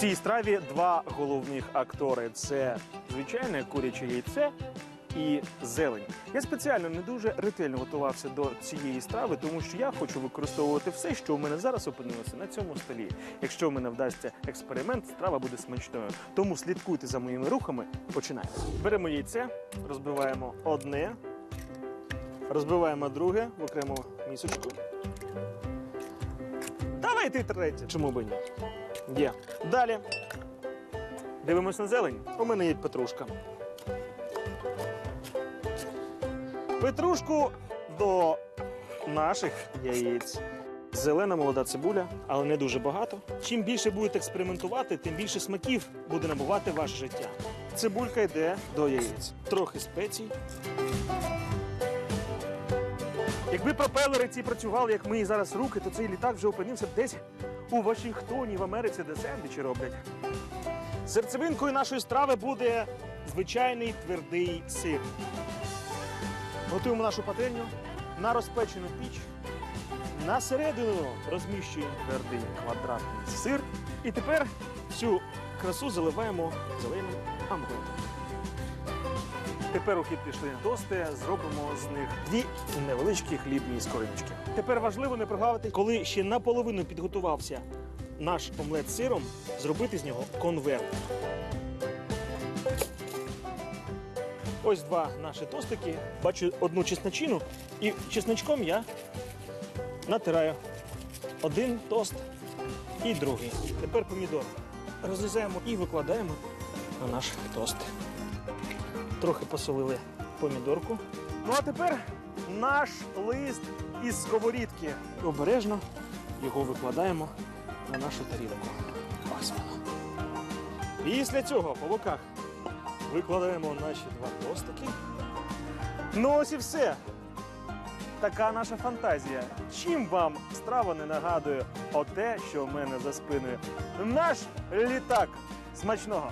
Цій страві два головних актори: це звичайне куряче яйце і зелень. Я спеціально не дуже ретельно готувався до цієї страви, тому що я хочу використовувати все, що у мене зараз опинилося на цьому столі. Якщо в мене вдасться експеримент, страва буде смачною. Тому слідкуйте за моїми рухами. Починаємо. Беремо яйце, розбиваємо одне, розбиваємо друге в окрему місочку. Давайте третє. Чому б ні? Є. Далі. Дивимось на зелень. У мене є петрушка. Петрушку до наших яєць. Зелена молода цибуля, але не дуже багато. Чим більше будете експериментувати, тим більше смаків буде набувати ваше життя. Цибулька йде до яєць. Трохи спецій. Якби пропелери ці працювали, як мої зараз руки, то цей літак вже опинився десь у Вашингтоні в Америці, де сендвічі роблять. Серцевинкою нашої страви буде звичайний твердий сир. Готуємо нашу пательню на розпечену піч. На середину розміщуємо твердий квадратний сир. І тепер цю красу заливаємо зеленим амбром. Тепер у хід пішли тости, зробимо з них дві невеличкі хлібні скориночки. Тепер важливо не прогавити, коли ще наполовину підготувався наш омлет з сиром, зробити з нього конверт. Ось два наші тостики. Бачу одну чесночину, і чесночком я натираю один тост і другий. Тепер помідор розрізаємо і викладаємо на наш тост. Трохи посолили помідорку. Ну а тепер наш лист із сковорідки. Обережно його викладаємо на нашу тарілку. Ось воно. Після цього по боках викладаємо наші два тостики. Ну ось і все. Така наша фантазія. Чим вам страва не нагадує оте, що в мене за спиною? Наш літак. Смачного!